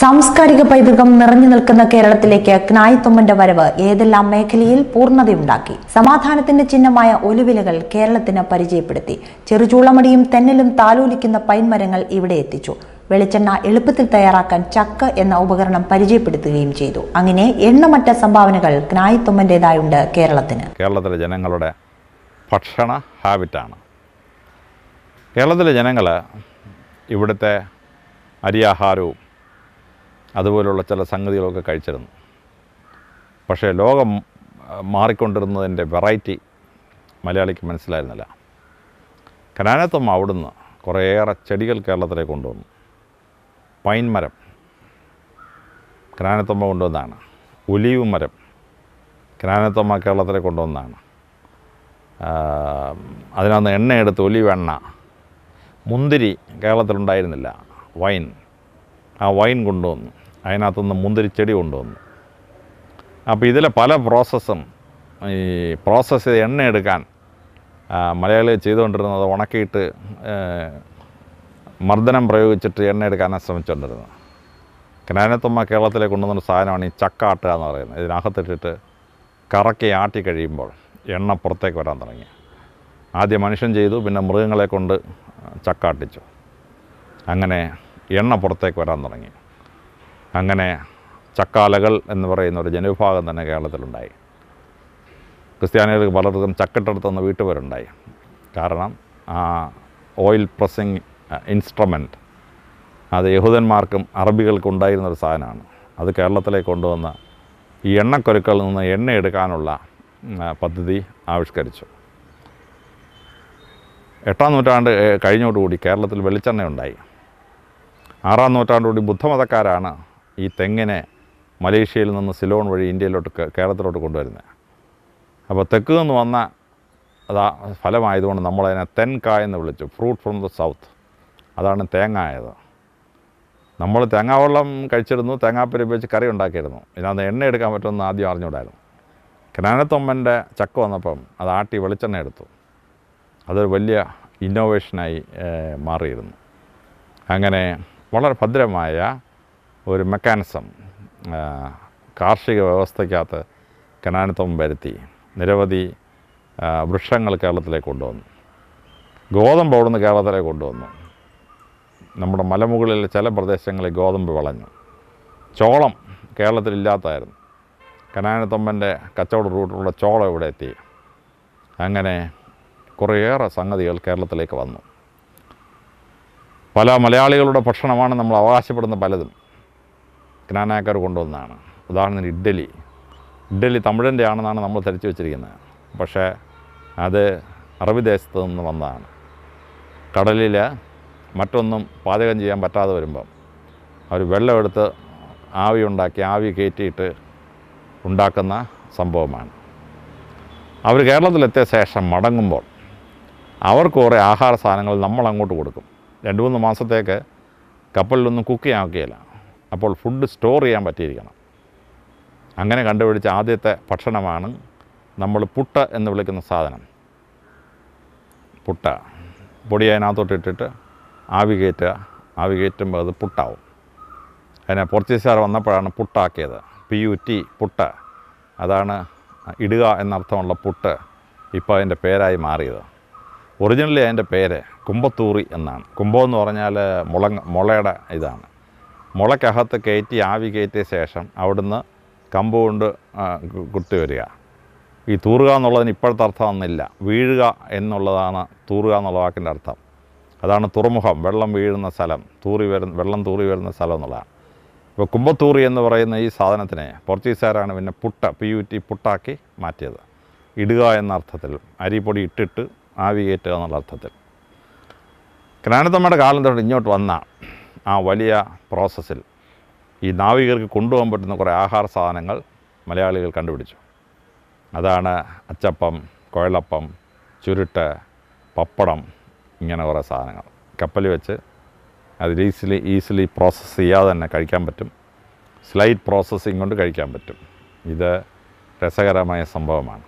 സാംസ്കാരിക പൈതൃകം നിറഞ്ഞു നിൽക്കുന്ന കേരളത്തിലേക്ക് ക്നായിത്തൊമ്മന്റെ വരവ് ഏതെല്ലാം മേഖലയിൽ പൂർണതയുണ്ടാക്കി? സമാധാനത്തിന്റെ ചിഹ്നമായ ഒലുവിലകൾ കേരളത്തിന് പരിചയപ്പെടുത്തി. ചെറുചൂളമടിയും തെന്നലും താലോലിക്കുന്ന പൈൻമരങ്ങൾ ഇവിടെ എത്തിച്ചു. വെളിച്ചെണ്ണ എളുപ്പത്തിൽ തയ്യാറാക്കാൻ ചക്ക് എന്ന ഉപകരണം പരിചയപ്പെടുത്തുകയും ചെയ്തു. അങ്ങനെ എണ്ണമറ്റ സംഭാവനകൾ ക്നായിത്തൊമ്മന്റേതായുണ്ട് കേരളത്തിന്. കേരളത്തിലെ ജനങ്ങളുടെ ഭക്ഷണ ഹാബിറ്റാണ്. കേരളത്തിലെ ജനങ്ങൾ ഇവിടുത്തെ അരിയാഹാരവും അതുപോലുള്ള ചില സംഗതികളൊക്കെ കഴിച്ചിരുന്നു. പക്ഷേ ലോകം മാറിക്കൊണ്ടിരുന്നതിന്റെ വെറൈറ്റി മലയാളിക്ക് മനസ്സിലായിരുന്നില്ല. കനാനത്തമ്മ അവിടുന്ന് കുറേയേറെ ചെടികൾ കേരളത്തിലേക്ക് കൊണ്ടുവന്നു. പൈൻ മരം കനാനത്തമ്മ കൊണ്ടുവന്നതാണ്. ഒലീവ് മരം കനാനത്തമ്മ കേരളത്തിലേക്ക് കൊണ്ടുവന്നതാണ്. അതിനകത്ത് അതിനകത്ത് എണ്ണയെടുത്ത് ഒലിവ് എണ്ണ മുന്തിരി കേരളത്തിലുണ്ടായിരുന്നില്ല. വൈൻ ആ വൈൻ കൊണ്ടുവന്നു. അതിനകത്തുനിന്ന് മുന്തിരിച്ചെടി കൊണ്ടുവന്നു. അപ്പോൾ ഇതിലെ പല പ്രോസസ്സും ഈ പ്രോസസ്സ് എണ്ണ എടുക്കാൻ മലയാളി ചെയ്തുകൊണ്ടിരുന്നത് ഉണക്കിയിട്ട് മർദ്ദനം പ്രയോഗിച്ചിട്ട് എണ്ണ എടുക്കാനാണ് ശ്രമിച്ചുകൊണ്ടിരുന്നത്. കനാനത്തുമ്മ കേരളത്തിലേക്ക് കൊണ്ടുവന്ന സാധനമാണ് ഈ ചക്കാട്ടുക എന്ന് പറയുന്നത്. ഇതിനകത്തിട്ടിട്ട് കറക്കി ആട്ടി കഴിയുമ്പോൾ എണ്ണ പുറത്തേക്ക് വരാൻ തുടങ്ങി. ആദ്യം മനുഷ്യൻ ചെയ്തു പിന്നെ മൃഗങ്ങളെ കൊണ്ട് ചക്കാട്ടിച്ചു അങ്ങനെ എണ്ണ പുറത്തേക്ക് വരാൻ തുടങ്ങി. അങ്ങനെ ചക്കാലകൾ എന്ന് പറയുന്ന ഒരു ജനവിഭാഗം തന്നെ കേരളത്തിലുണ്ടായി. ക്രിസ്ത്യാനികൾക്ക് പലർക്കും ചക്കിട്ടെടുത്തുന്ന വീട്ടുപേരുണ്ടായി. കാരണം ആ ഓയിൽ പ്രസ്സിങ് ഇൻസ്ട്രുമെന്റ് അത് യഹൂദന്മാർക്കും അറബികൾക്കും ഉണ്ടായിരുന്ന ഒരു സാധനമാണ്. അത് കേരളത്തിലേക്ക് കൊണ്ടുവന്ന് ഈ എണ്ണക്കൊരുക്കളിൽ നിന്ന് എണ്ണ എടുക്കാനുള്ള പദ്ധതി ആവിഷ്കരിച്ചു. എട്ടാം നൂറ്റാണ്ട് കഴിഞ്ഞോടുകൂടി കേരളത്തിൽ വെളിച്ചെണ്ണ ഉണ്ടായി ആറാം നൂറ്റാണ്ടുകൂടി ബുദ്ധമതക്കാരാണ് ഈ തെങ്ങിനെ മലേഷ്യയിൽ നിന്ന് സിലോൺ വഴി ഇന്ത്യയിലോട്ട് കേരളത്തിലോട്ട് കൊണ്ടുവരുന്നത് അപ്പോൾ തെക്ക് നിന്ന് വന്ന അതാ ഫലമായതുകൊണ്ട് നമ്മളതിനെ തെൻകായ എന്ന് വിളിച്ചു. Fruit from the south. അതാണ് തേങ്ങ ആയത് നമ്മൾ തേങ്ങാവെള്ളം കഴിച്ചിരുന്നു തേങ്ങാപ്പരി വെച്ച് കറി ഉണ്ടാക്കിയിരുന്നു. ഇതിനകത്ത് എണ്ണ എടുക്കാൻ പറ്റുമെന്ന് ആദ്യം അറിഞ്ഞുകൂടായിരുന്നു. കനാനത്തൊമ്മന്റെ ചക്ക വന്നപ്പം അത് ആട്ടി വെളിച്ചെണ്ണ എടുത്തു. അതൊരു വലിയ ഇന്നോവേഷനായി മാറിയിരുന്നു. അങ്ങനെ വളരെ ഭദ്രമായ ഒരു മെക്കാനിസം കാർഷിക വ്യവസ്ഥയ്ക്കകത്ത് കനാനത്വം വരുത്തി നിരവധി വൃക്ഷങ്ങൾ കേരളത്തിലേക്ക് കൊണ്ടുവന്നു. ഗോതമ്പ് അവിടുന്ന് കേരളത്തിലേക്ക് കൊണ്ടുവന്നു. നമ്മുടെ മലമുകളിലെ ചില പ്രദേശങ്ങളിൽ ഗോതമ്പ് വളഞ്ഞു. ചോളം കേരളത്തിലില്ലാത്തായിരുന്നു. കനാനത്തൊമ്പന്റെ കച്ചവട റൂട്ടിലുള്ള ചോളം ഇവിടെ എത്തി. അങ്ങനെ കുറേയേറെ സംഗതികൾ കേരളത്തിലേക്ക് വന്നു. പല മലയാളികളുടെ ഭക്ഷണമാണ് നമ്മൾ അവകാശപ്പെടുന്ന പലതും. ജ്ഞാനാക്കാർ കൊണ്ടുവന്നതാണ്. ഉദാഹരണത്തിന് ഇഡ്ഡലി. ഇഡ്ഡലി തമിഴന്റെ ആണെന്നാണ് നമ്മൾ ധരിച്ചു വെച്ചിരിക്കുന്നത്. പക്ഷേ അത് അറബി ദേശത്ത് നിന്ന് വന്നതാണ്. കടലിൽ മറ്റൊന്നും പാചകം ചെയ്യാൻ പറ്റാതെ വരുമ്പം അവർ വെള്ളമെടുത്ത് ആവി ഉണ്ടാക്കി ആവി കയറ്റിയിട്ട് ഉണ്ടാക്കുന്ന സംഭവമാണ്. അവർ കേരളത്തിലെത്തിയ ശേഷം മടങ്ങുമ്പോൾ അവർക്ക് കുറേ ആഹാര സാധനങ്ങൾ നമ്മൾ അങ്ങോട്ട് കൊടുക്കും. രണ്ട് മൂന്ന് മാസത്തേക്ക് കപ്പലിലൊന്നും കുക്ക് ചെയ്യാൻ ഒക്കെയില്ല. അപ്പോൾ ഫുഡ് സ്റ്റോർ ചെയ്യാൻ പറ്റിയിരിക്കണം. അങ്ങനെ കണ്ടുപിടിച്ച ആദ്യത്തെ ഭക്ഷണമാണ് നമ്മൾ പുട്ട എന്ന് വിളിക്കുന്ന സാധനം. പുട്ട. പൊടി അതിനകത്തോട്ട് ഇട്ടിട്ട് ആവി കയറ്റുക. ആവി കയറ്റുമ്പോൾ അത് പുട്ടാവും. അതിനെ പോർച്ചുഗീസുകാർ വന്നപ്പോഴാണ് പുട്ടാക്കിയത്. P U T puttu. അതാണ് ഇടുക എന്നർത്ഥമുള്ള പുട്ട് ഇപ്പോൾ അതിന്റെ പേരായി മാറിയത്. ഒറിജിനലി അതിന്റെ പേര് കുമ്പത്തൂറി എന്നാണ്. കുമ്പം എന്ന് പറഞ്ഞാൽ മുളങ്ങ മുളയുടെ ഇതാണ്. മുളയ്ക്കകത്ത് കയറ്റി ആവി കയറ്റിയ ശേഷം അവിടുന്ന് കമ്പ് കൊണ്ട് കുത്തി വരിക. ഈ തൂറുക എന്നുള്ളതിന് ഇപ്പോഴത്തെ അർത്ഥമൊന്നുമില്ല വീഴുക എന്നുള്ളതാണ് തൂറുക എന്നുള്ള വാക്കിന്റെ അർത്ഥം. അതാണ് തുറമുഖം വെള്ളം വീഴുന്ന സ്ഥലം തൂറി വരുന്ന വെള്ളം തൂറി വരുന്ന സ്ഥലം എന്നുള്ളതാണ്. ഇപ്പോൾ കുമ്പത്തൂറി എന്ന് പറയുന്ന ഈ സാധനത്തിനെ പോർച്ചുഗീസുകാരാണ് പിന്നെ പുട്ട പി യു ടി പുട്ടാക്കി മാറ്റിയത്. ഇടുക എന്ന അർത്ഥത്തിൽ അരിപ്പൊടി ഇട്ടിട്ട് ആവി കയറ്റുക എന്നുള്ള അർത്ഥത്തിൽ. കനാനത്തമ്മയുടെ കാലം തൊട്ട് ഇങ്ങോട്ട് വന്ന ആ വലിയ പ്രോസസ്സിൽ ഈ നാവികർക്ക് കൊണ്ടുപോകാൻ പറ്റുന്ന കുറേ ആഹാര സാധനങ്ങൾ മലയാളികൾ കണ്ടുപിടിച്ചു. അതാണ് അച്ചപ്പം കുഴലപ്പം ചുരുട്ട് പപ്പടം ഇങ്ങനെ കുറേ സാധനങ്ങൾ. കപ്പലിൽ വെച്ച് അത് ഈസിലി ഈസിലി പ്രോസസ്സ് ചെയ്യാതെ തന്നെ കഴിക്കാൻ പറ്റും. സ്ലൈറ്റ് പ്രോസസ്സിങ് കൊണ്ട് കഴിക്കാൻ പറ്റും. ഇത് രസകരമായ സംഭവമാണ്.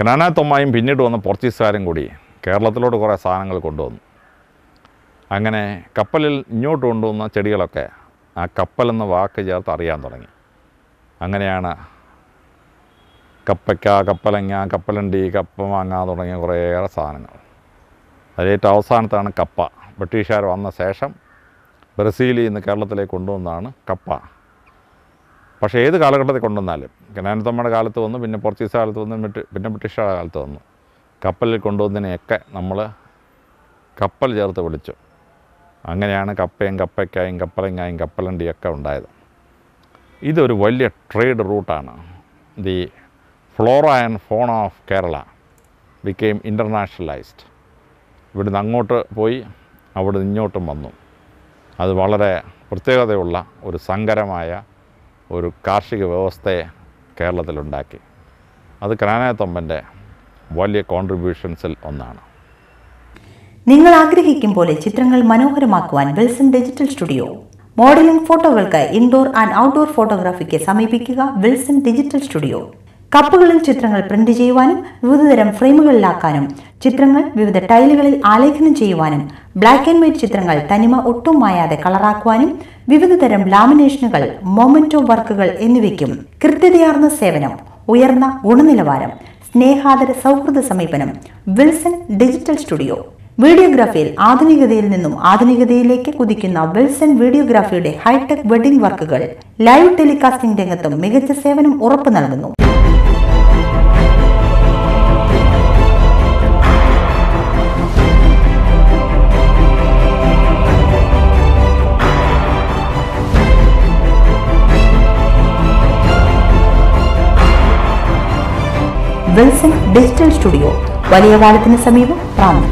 കനാനാത്തൊമ്മായും പിന്നീട് വന്ന പോർച്ചുഗീസുകാരും കൂടി കേരളത്തിലോട്ട് കുറേ സാധനങ്ങൾ കൊണ്ടുവന്നു. അങ്ങനെ കപ്പലിൽ ഇങ്ങോട്ട് കൊണ്ടുവന്ന ചെടികളൊക്കെ ആ കപ്പലെന്ന വാക്ക് ചേർത്ത് അറിയാൻ തുടങ്ങി. അങ്ങനെയാണ് കപ്പയ്ക്ക കപ്പലങ്ങ കപ്പലണ്ടി കപ്പ മാങ്ങ തുടങ്ങിയ കുറേയേറെ സാധനങ്ങൾ. അതിലേറ്റവും അവസാനത്താണ് കപ്പ. ബ്രിട്ടീഷുകാർ വന്ന ശേഷം ബ്രസീലിൽ നിന്ന് കേരളത്തിലേക്ക് കൊണ്ടുവന്നതാണ് കപ്പ. പക്ഷേ ഏത് കാലഘട്ടത്തിൽ കൊണ്ടുവന്നാലും കനാനത്തമ്മയുടെ കാലത്ത് വന്നു പിന്നെ പോർച്ചുഗീസ് കാലത്ത് വന്നു പിന്നെ ബ്രിട്ടീഷുകാരുടെ കാലത്ത് വന്നു. കപ്പലിൽ കൊണ്ടുവന്നതിനെയൊക്കെ നമ്മൾ കപ്പൽ ചേർത്ത് വിളിച്ചു. അങ്ങനെയാണ് കപ്പയും കപ്പയ്ക്കായും കപ്പലങ്ങായും കപ്പലണ്ടിയൊക്കെ ഉണ്ടായത്. ഇതൊരു വലിയ ട്രേഡ് റൂട്ടാണ്. The flora and fauna of Kerala became internationalised. ഇവിടുന്ന് അങ്ങോട്ട് പോയി അവിടെ ഇങ്ങോട്ടും വന്നു. അത് വളരെ പ്രത്യേകതയുള്ള ഒരു സങ്കരമായ ഒരു കാർഷിക വ്യവസ്ഥയെ കേരളത്തിലുണ്ടാക്കി. അത് ക്രാനായത്തമ്പന്റെ വലിയ കോൺട്രിബ്യൂഷൻസിൽ ഒന്നാണ്. നിങ്ങൾ ആഗ്രഹിക്കും പോലെ ചിത്രങ്ങൾ മനോഹരമാക്കുവാൻ വിൽസൺ ഡിജിറ്റൽ സ്റ്റുഡിയോ. മോഡലിംഗ് ഫോട്ടോകൾക്ക് ഇൻഡോർ ആൻഡ് ഔട്ട്ഡോർ ഫോട്ടോഗ്രാഫിക്ക് സമീപിക്കുക വിൽസൺ ഡിജിറ്റൽ സ്റ്റുഡിയോ. കപ്പുകളിൽ ചിത്രങ്ങൾ പ്രിന്റ് ചെയ്യുവാനും വിവിധതരം ഫ്രെയിമുകളിലാക്കാനും ചിത്രങ്ങൾ വിവിധ ടൈലുകളിൽ ആലേഖനം ചെയ്യുവാനും ബ്ലാക്ക് ആൻഡ് വൈറ്റ് ചിത്രങ്ങൾ തനിമ ഒട്ടും മായാതെ കളറാക്കുവാനും വിവിധതരം ലാമിനേഷനുകൾ മൊമെന്റോ വർക്കുകൾ എന്നിവയ്ക്കും കൃത്യതയാർന്ന സേവനം ഉയർന്ന ഗുണനിലവാരം സ്നേഹാദര സൗഹൃദ സമീപനം വിൽസൺ ഡിജിറ്റൽ സ്റ്റുഡിയോ. വീഡിയോഗ്രാഫിയിൽ ആധുനികതയിൽ നിന്നും ആധുനികതയിലേക്ക് കുതിക്കുന്ന വിൽസൺ വീഡിയോഗ്രാഫിയുടെ ഹൈടെക് വെഡിംഗ് വർക്കുകൾ ലൈവ് ടെലികാസ്റ്റിംഗ് രംഗത്തും മികച്ച സേവനം ഉറപ്പു നൽകുന്നു. വിൽസൺ ഡിജിറ്റൽ സ്റ്റുഡിയോ വലിയ പാലത്തിന് സമീപം റാന്നി